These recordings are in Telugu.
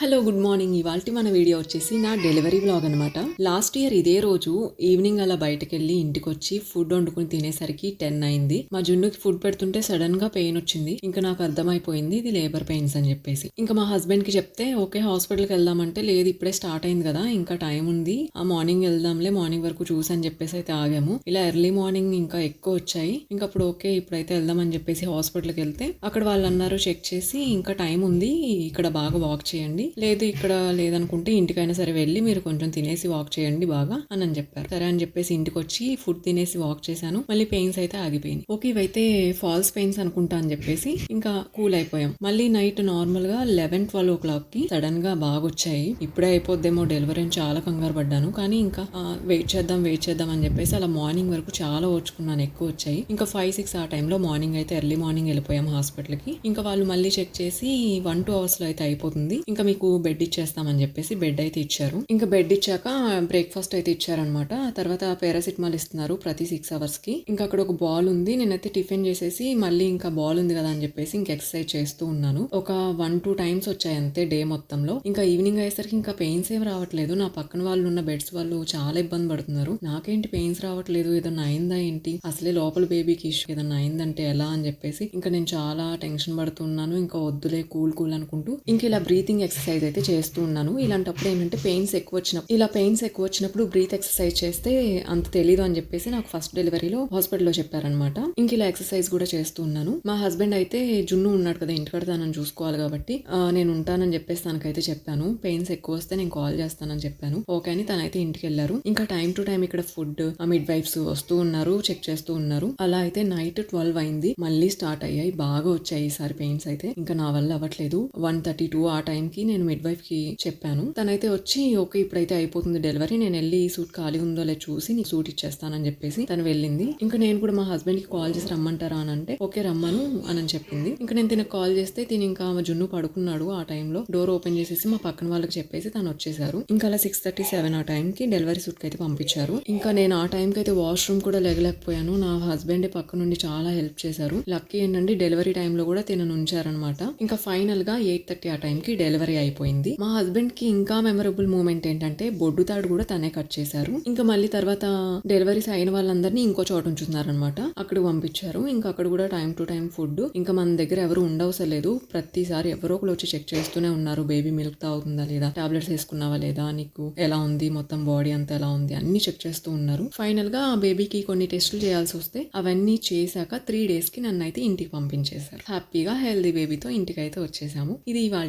Hello good morning. ఇవాళ మన వీడియో వచ్చేసి నా డెలివరీ బ్లాగ్ అనమాట లాస్ట్ ఇయర్ ఇదే రోజు ఈవినింగ్ అలా బయటకు వెళ్ళి ఇంటికి వచ్చి ఫుడ్ వండుకుని తినేసరికి టెన్ అయింది. మా జున్నుకి ఫుడ్ పెడుతుంటే సడన్గా పెయిన్ వచ్చింది. ఇంకా నాకు అర్థమైపోయింది ఇది లేబర్ పెయిన్స్ అని చెప్పేసి. ఇంకా మా హస్బెండ్కి చెప్తే ఓకే హాస్పిటల్కి వెళ్దామంటే లేదు ఇప్పుడే స్టార్ట్ అయింది కదా ఇంకా టైం ఉంది. ఆ మార్నింగ్ వెళ్దాంలే మార్నింగ్ వరకు చూసని చెప్పేసి అయితే ఆగాము. ఇలా ఎర్లీ మార్నింగ్ ఇంకా ఎక్కువ వచ్చాయి. ఇంకా అప్పుడు ఓకే ఇప్పుడైతే వెళ్దామని చెప్పేసి హాస్పిటల్కి వెళ్తే అక్కడ వాళ్ళు అన్నారు చెక్ చేసి ఇంకా టైం ఉంది ఇక్కడ బాగా వాక్ చేయండి. లేదు ఇక్కడ లేదనుకుంటే ఇంటికైనా సరే వెళ్ళి మీరు కొంచెం తినేసి వాక్ చేయండి బాగా అని అని చెప్పారు. సరే అని చెప్పేసి ఇంటికి వచ్చి ఫుడ్ తినేసి వాక్ చేశాను. మళ్ళీ పెయిన్స్ అయితే ఆగిపోయింది ఓకే ఇవైతే ఫాల్స్ పెయిన్స్ అనుకుంటా అని చెప్పేసి ఇంకా కూల్ అయిపోయాం. మళ్ళీ నైట్ నార్మల్గా లెవెన్ ట్వెల్వ్ ఓ క్లాక్కి సడన్గా బాగా వచ్చాయి. ఇప్పుడే అయిపోద్దేమో డెలివరీ అని చాలా కంగారు పడ్డాను. కానీ ఇంకా వెయిట్ చేద్దాం వెయిట్ చేద్దాం అని చెప్పేసి అలా మార్నింగ్ వరకు చాలా ఓర్చుకున్నాను. ఎక్కువ వచ్చాయి. ఇంకా ఫైవ్ సిక్స్ ఆ టైంలో మార్నింగ్ అయితే ఎర్లీ మార్నింగ్ వెళ్ళిపోయాం హాస్పిటల్కి ఇంకా వాళ్ళు మళ్ళీ చెక్ చేసి వన్ టూ అవర్స్లో అయితే అయిపోతుంది. ఇంకా మీకు బెడ్ ఇచ్చేస్తామని చెప్పేసి బెడ్ అయితే ఇచ్చారు. ఇంకా బెడ్ ఇచ్చాక బ్రేక్ఫాస్ట్ అయితే ఇచ్చారనమాట తర్వాత పారాసిటమాల్ ఇస్తున్నారు ప్రతి సిక్స్ అవర్స్కి. ఇంకా అక్కడ ఒక బాల్ ఉంది. నేనైతే టిఫిన్ చేసేసి మళ్ళీ ఇంకా బాల్ ఉంది కదా అని చెప్పేసి ఇంకా ఎక్సర్సైజ్ చేస్తూ ఉన్నాను. ఒక వన్ టూ టైమ్స్ వచ్చాయి అంతే డే మొత్తంలో. ఇంకా ఈవినింగ్ అయ్యేసరికి ఇంకా పెయిన్స్ ఏం రావట్లేదు. నా పక్కన వాళ్ళు ఉన్న బెడ్స్ వాళ్ళు చాలా ఇబ్బంది పడుతున్నారు. నాకేంటి పెయిన్స్ రావట్లేదు? ఏదన్నా అయిందా ఏంటి? అసలే లోపల బేబీకి ఇష్యూ ఏదన్నా అయిందంటే ఎలా అని చెప్పేసి ఇంకా నేను చాలా టెన్షన్ పడుతున్నాను ఇంకా వద్దులే కూల్ కూల్ అనుకుంటూ. ఇంకా ఇలా బ్రీతింగ్ ఎక్సర్సైజ్ అయితే చేస్తూ ఉన్నాను. ఇలాంటప్పుడు ఏంటంటే పెయిన్స్ ఎక్కువ వచ్చినప్పుడు ఇలా పెయిన్స్ ఎక్కువ వచ్చినప్పుడు బ్రీత్ ఎక్సర్సైజ్ చేస్తే అంత తెలీదు అని చెప్పేసి నాకు ఫస్ట్ డెలివరీలో హాస్పిటల్లో చెప్పారనమాట ఇంక ఇలా ఎక్సర్సైజ్ కూడా చేస్తూ ఉన్నాను. మా హస్బెండ్ అయితే జున్ను ఉన్నాడు కదా ఇంటికాడ తనని చూసుకోవాలి కాబట్టి నేను ఉంటానని చెప్పేసి తనకైతే చెప్పాను. పెయిన్స్ ఎక్కువ వస్తే నేను కాల్ చేస్తానని చెప్పాను. ఓకే అని తనైతే ఇంటికి వెళ్ళారు. ఇంకా టైం టు టైం ఇక్కడ ఫుడ్ మిడ్ వైఫ్స్ వస్తూ ఉన్నారు చెక్ చేస్తూ ఉన్నారు. అలా అయితే నైట్ ట్వెల్వ్ అయింది. మళ్ళీ స్టార్ట్ అయ్యాయి. బాగా వచ్చాయి ఈసారి పెయిన్స్ అయితే. ఇంకా నా వల్ల అవ్వట్లేదు. వన్ థర్టీ టూ ఆ టైం కి నేను మిడ్ వైఫ్కి చెప్పాను. తనైతే వచ్చి ఓకే ఇప్పుడైతే అయిపోతుంది డెలివరీ నేను వెళ్ళి సూట్ ఖాళీ ఉందో లేదో చూసి నీకు సూట్ ఇచ్చేస్తానని చెప్పేసి తను వెళ్ళింది. ఇంకా నేను కూడా మా హస్బెండ్కి కాల్ చేసి రమ్మంటారా అని అంటే ఓకే రమ్మను అని చెప్పింది. ఇంకా నేను తినకు కాల్ చేస్తే తిని ఇంకా మా జున్ను పడుకున్నాడు ఆ టైంలో డోర్ ఓపెన్ చేసేసి మా పక్కన వాళ్ళకి చెప్పేసి తను వచ్చేసారు. ఇంకా అలా సిక్స్ థర్టీ సెవెన్ ఆ టైంకి డెలివరీ సూట్కి అయితే పంపించారు. ఇంకా నేను ఆ టైంకి అయితే వాష్రూమ్ కూడా లెగలేకపోయాను. నా హస్బెండ్ పక్క నుండి చాలా హెల్ప్ చేశారు. లక్కీ ఏంటంటే డెలివరీ టైంలో కూడా తినను ఉంచారనమాట ఇంకా ఫైనల్గా ఎయిట్ థర్టీ ఆ టైంకి డెలివరీ అయిపోయింది. మా హస్బెండ్కి ఇంకా మెమరబుల్ మూమెంట్ ఏంటంటే బొడ్డు తాడు కూడా తనే కట్ చేశారు. ఇంకా మళ్ళీ తర్వాత డెలివరీస్ అయిన వాళ్ళందరినీ ఇంకో చోట ఉంచుతున్నారనమాట అక్కడ పంపించారు. ఇంకా అక్కడ కూడా టైం టు టైం ఫుడ్ ఇంకా మన దగ్గర ఎవరు ఉండవసరం లేదు ప్రతిసారి ఎవరో ఒకరు వచ్చి చెక్ చేస్తూనే ఉన్నారు. బేబీ మిల్క్ తాగుతుందా లేదా? టాబ్లెట్స్ వేసుకున్నావా లేదా? నీకు ఎలా ఉంది? మొత్తం బాడీ అంతా ఎలా ఉంది? అన్ని చెక్ చేస్తూ ఉన్నారు. ఫైనల్గా ఆ బేబీకి కొన్ని టెస్టులు చేయాల్సి వస్తే అవన్నీ చేశాక త్రీ డేస్కి నన్ను అయితే ఇంటికి పంపించేశారు. హ్యాపీగా హెల్దీ బేబీతో ఇంటికి అయితే వచ్చేసాము. ఇది ఇవాళ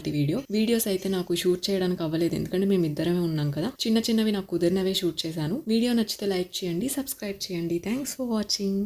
వీడియో వీడియోస్ అయితే నాకు షూట్ చేయడానికి అవ్వలేదు. ఎందుకంటే మేము ఇద్దరమే ఉన్నాం కదా. చిన్న చిన్నవి నాకు కుదిరినవే షూట్ చేశాను. వీడియో నచ్చితే లైక్ చేయండి సబ్స్క్రైబ్ చేయండి. Thanks for watching